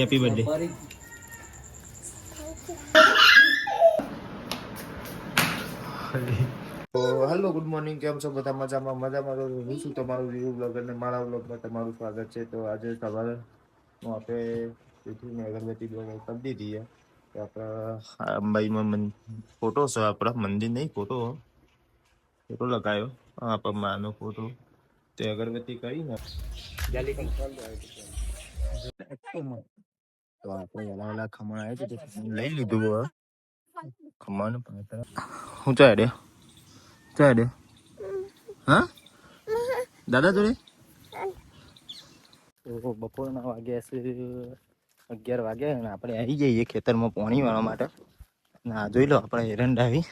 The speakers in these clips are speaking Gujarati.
Happy birthday hello good morning કેમ છો? બધા મજામાં? મજામાં તો હું છું તમારું રિવ્યુ બ્લોગ અને મારા બ્લોગમાં તમારું સ્વાગત છે. તો આજે સવારે હું આપણે પૃથ્વીને અગરબત્તી બ્લોગ કરી દીધી છે. આપણા અંબાઈમાં ફોટો છે આપણા, મંદિર નહીં ફોટો ફોટો લગાવ્યો આપણા માનો ફોટો તે અગરબત્તી કરીને તો આપણે વેલા અલગ ખમણ આવ્યા છે લઈ લીધું હવે ખમણ હું ચાય રે ચાય રે હા દાદા જોડે તો બપોરના વાગ્યા છે અગિયાર વાગ્યા અને આપણે આવી જઈએ ખેતરમાં પાણી વાળવા માટે ના જોઈ લો આપણે એરંડા આવી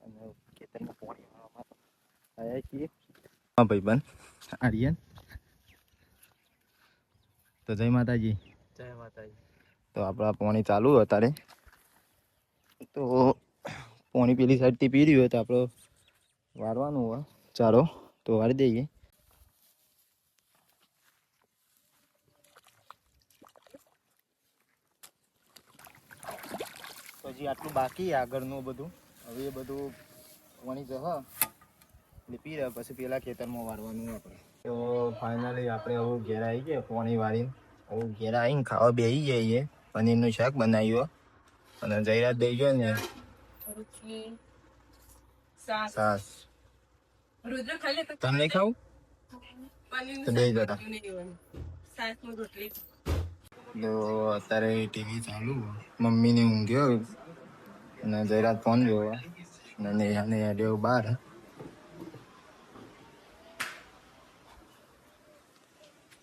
અને ખેતરમાં પાણી વાળવા માટે આવ્યા છીએ હા ભાઈ બન આર્યન તો જય માતાજી. જય માતાજી. તો આપણા પાણી ચાલુ અત્યારે. તો પાણી પેલી સાઈડથી પી રહ્યું હોય તો આપણે વારવાનું હોય. ચાલો તો વારી દઈએ. હજી આટલું બાકી આગળનું બધું. હવે એ બધું વણી જહ એટલે પી રહ્યા પછી પેલા ખેતરમાં વારવાનું આપણે. તો ફાઇનલી આપણે હવે ઘેર આવી ગયા પાણી વાળીને. હવે ઘેર આવીને ખાવા બેસી જઈએ. પનીરનું શાક બનાવ્યું. અને જયરાત દઈ ગયો ને સાસ. રુદ્ર ખાઈ લે તો તમે નહીં ખાવું? તો દઈ જતા. નહીં તો અત્યારે ટીવી ચાલુ. મમ્મીને ઊંઘ્યો. અને જયરાત ફોન જોવા. અને નેહા ને હેડ્યો બહાર.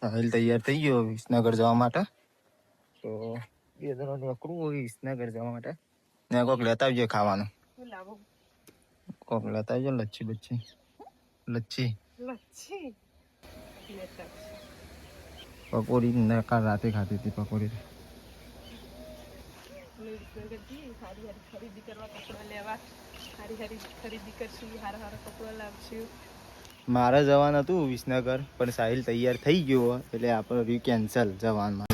સાહિલ તૈયાર થઈ ગયો વિસનગર જવા માટે. તો બે જણો અકરું હોય વિસનગર જવા માટે. ને કોક લેતા આવજો ખાવાનું. કોક લેતા આવજો લચ્છી. બચ્છી લચ્છી. લચ્છી. પકોડી ને કાલ રાતે ખાતી હતી પકોડી. ખરીદી કરવા કપડાં લેવા. સારી સારી ખરીદી કરશું હારા હારા કપડાં લાવશું. મારે જવાનું હતું વિસનગર પણ સાહિલ તૈયાર થઈ ગયો એટલે આપણે રહ્યું કેન્સલ જવાનું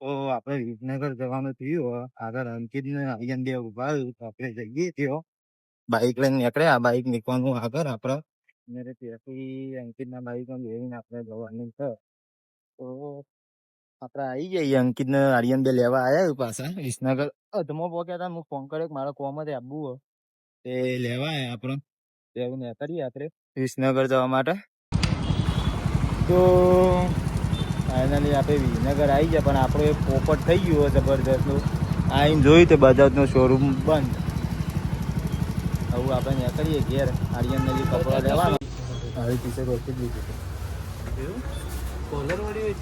ઓ આપણે વિસનગર જવાનું થયું આગળ અંકિત ને આયન દેવ ઊભા તો આપણે જઈએ થયો બાઇક લઈને નીકળ્યા બાઇક નીકળવાનું આગળ આપણે. ત્યાંથી અંકિતના બાઇકમાં બેસીને આપણે જવાનું છે. તો આપણે આવી જઈએ અંકિત ને આર્યન બે લેવા આવ્યા પાછા વિસનગર. અધમો પોક્યા હતા હું ફોન કર્યો મારો મારા જ આબુ તે લેવા આવ્યા આપણે તે ને કરીએ આપણે વિસનગર જવા માટે. તો ફાઇનલી આપણે વિસનગર આવી ગયા પણ આપણો એક પોપટ થઈ ગયો જબરજસ્ત. આવીને જોયું તો બજાજનો શોરૂમ બંધ. આવું આપણે નીકળીએ ઘેર આર્યનને જે કપડા લેવાના આવી ટીશર્ટ જ દીધી કોલર વાળી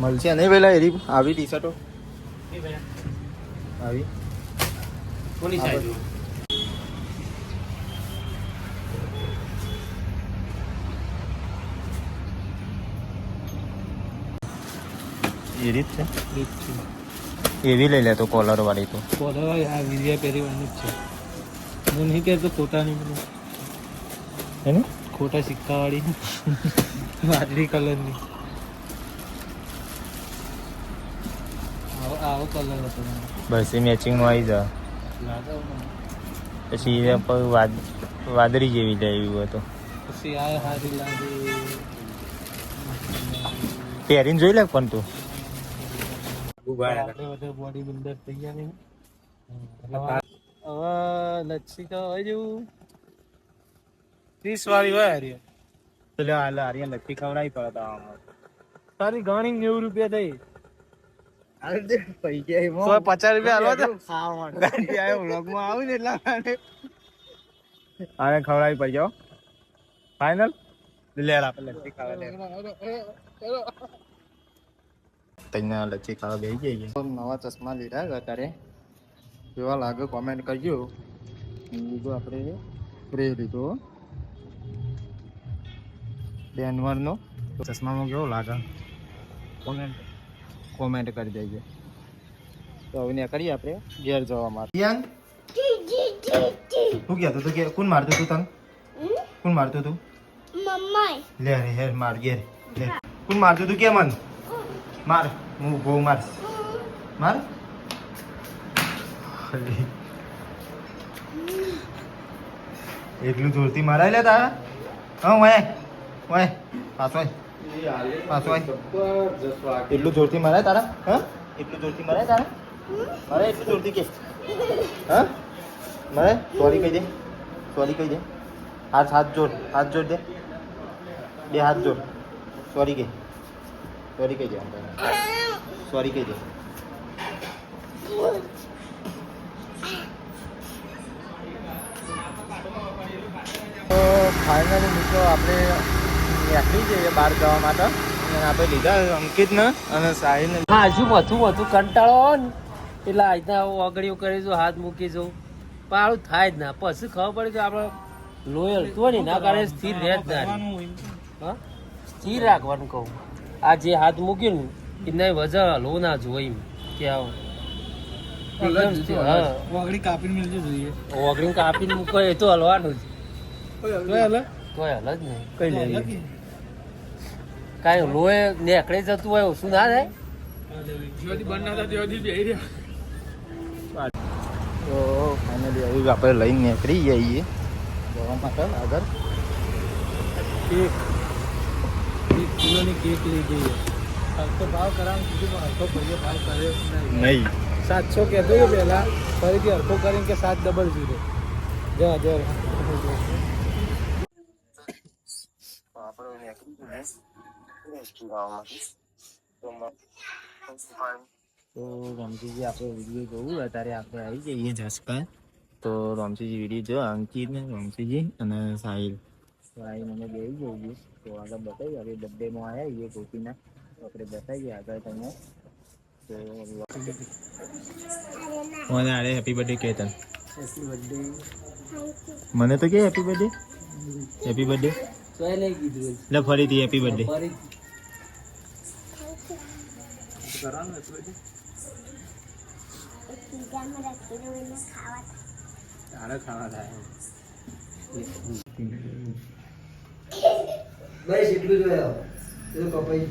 મળશે. નહીં પેલા એરી આવી ટી શર્ટો આવી. કોની સાઈઝ એ રીત છે? એવી લઈ લે તો કોલર વાળી તો. કોલર વાળી આ વિરિયા પહેરવાની જ છે. હું નહીં કહેતો ખોટા નહીં બધું હે ને? ખોટા સિક્કા વાળી. વાદળી કલરની. આવો કલર હતો બસ એ મેચિંગ આવી જા પછી એ વાદ વાદળી જેવી જાય એવું હોય તો પછી આ હારી લાગે પહેરીને જોઈ લે પણ તું. બોડી બિલ્ડર થઈ ગયા ને હવે લચ્છી તો હોય જેવું. ત્રીસ વાળી હોય હારી. એટલે હાલ આર્યન લખી ખવડાવી પડે તારી ઘણી નેવું રૂપિયા થઈ. પચાસ રૂપિયા હાલવા તો આવું ને એટલા આને ખવડાવી પડજો ગયો ફાઈનલ આપણે લચ્છી ખાવા લે તઈને લચ્છી ખાવા બેસી જઈએ નવા ચશ્મા લીધા અત્યારે. કેવા લાગે કોમેન્ટ કરજો. બીજું આપણે સ્પ્રે લીધો ડેનવરનો ચશ્મામાં કેવો લાગે? કોમેન્ટ કોમેન્ટ કરી દેજો. તો હવે ને કરીએ આપણે ઘેર જવા માટે. શું કહેતો તું કે કોણ મારતું તું તને? કોણ મારતું તું મમ્માય લે રે હેર માર ઘેર લે. કોણ મારતું તું કે મન માર હું બહુ માર? માર. એટલું જોરથી મારાય લે તારા? હા વાય વાય પાછો. એટલું જોરથી મરાય તારા હા એટલું જોરથી મરાય તારા મરાય એટલું જોરથી કે હા મરાય સોરી કહી દે સોરી કહી દે હાથ હાથ જોડ હાથ જોડ દે બે હાથ જોડ સોરી કે સોરી કહી દે સોરી કહી દે તો ફાઇનલી મિત્રો આપણે નીકળી જઈએ બહાર જવા માટે. અને આપણે લીધા અંકિતને અને સાહિલને. હા હજુ મથું મથું કંટાળો એટલે આજના કરી કરીશું હાથ મૂકી પણ આવું થાય જ ના. પછી ખબર પડે કે આપણે લોયલ તો ને ના કારણે સ્થિર રહે જ ના હા? સ્થિર રાખવાનું કહું. આ જે હાથ મૂક્યું ને એને વજન હલવો ના જોઈ એમ. કે આવો. હા. વાગડી કાપીને મિલજો જોઈએ. ઓગળી કાપીને મૂકો એ તો હલવાનું જ. કોઈ હલ. કોઈ હલ જ નહીં. કઈ લેવી કાંઈ લોહે નેકળે જતું હોય ઓછું ના થાય? તો ફાઇનલી હવે આપણે લઈને નીકળી જઈએ. જવા માટે આગળ. કેક એક કિલોની કેક લઈ જઈએ. હલકો ભાવ કરાવવાનું કીધું પણ હલકો ભાઈએ ભાવ કર્યો નહીં. સાતસો કહેતો હતો પહેલાં ફરીથી હલકો કરીને કે સાત ડબલ ઝીરો જવા જવા. તો રમજીજી આપણે વીડિયો જોવું. અત્યારે આપણે આવી જઈએ જસકા તો રમજીજી વીડિયો જો અંકિત ને રમજીજી અને સાહિલ. તો સાહિલ મને બે જઈએ તો આગળ બતાવી હવે બર્થડેમાં આવ્યા એ ગોપીના. તો આપણે બતાવીએ આગળ તમને. તો મને આરે હેપી બર્થડે કે તને. મને તો કે હેપી બર્થડે હેપી બર્થડે તોય નહીં કીધું એટલે ફરીથી હેપી બર્થડે ફરી તારે ખાવા થાય બસ એટલું જ એ કપાઈ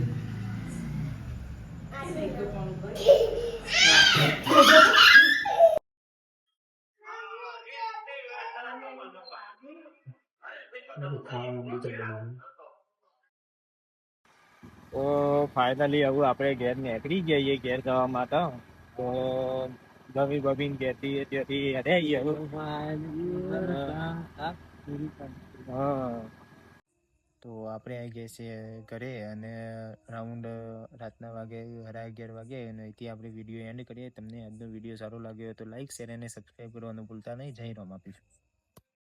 તો ફાઇનલી હવે આપણે ઘેર નીકળી જઈએ, ઘેર જવા માટે. તો ગમી બબીન કહેતી ત્યાંથી અરે હા. તો આપણે આવી ગયા છીએ ઘરે અને રાઉન્ડ રાતના વાગે સાડા અગિયાર વાગે અને અહીંથી આપણે વીડિયો એન્ડ કરીએ. તમને આજનો વીડિયો સારો લાગ્યો તો લાઈક શેર અને સબસ્ક્રાઈબ કરવાનું ભૂલતા નહીં. જય રામ આપીશું.